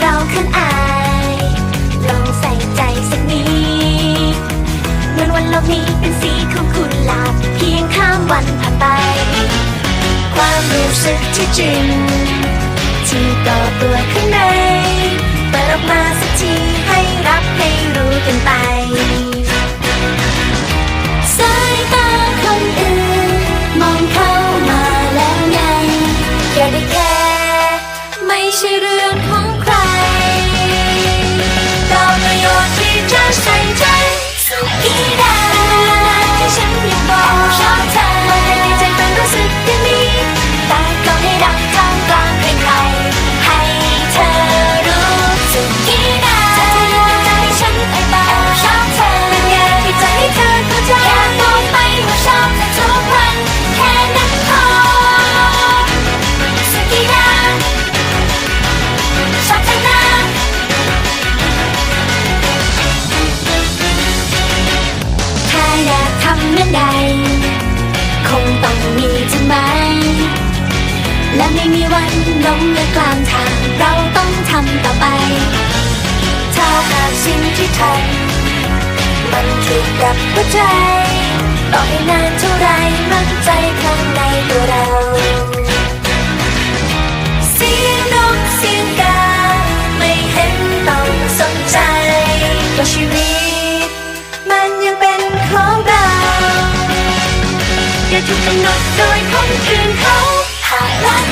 เราขึ้นอาย ลองใส่ใจสักนิดวันวัโลกนี้เป็นสีของกุหลาบเพียงข้ามวันผ่านไป ความรู้สึกที่จริง ที่ก่อตัวข้าในเปิดออกมาสักทีให้รับให้รู้กันไปสายตาคนอื่น มองเข้ามาแล้วไงอย่าได้แค่ไม่ใช่เรื่องของ ชน์ หัใจต่อให้นานเท่าไรมั่นใจข้างในตัวเรา เสียงนกเสียงกาไม่เห็นต้องสนใจก็ชีวิต มันยังเป็นของเราอย่าถูกกำหนดโดยคนอื่นเขาหากละ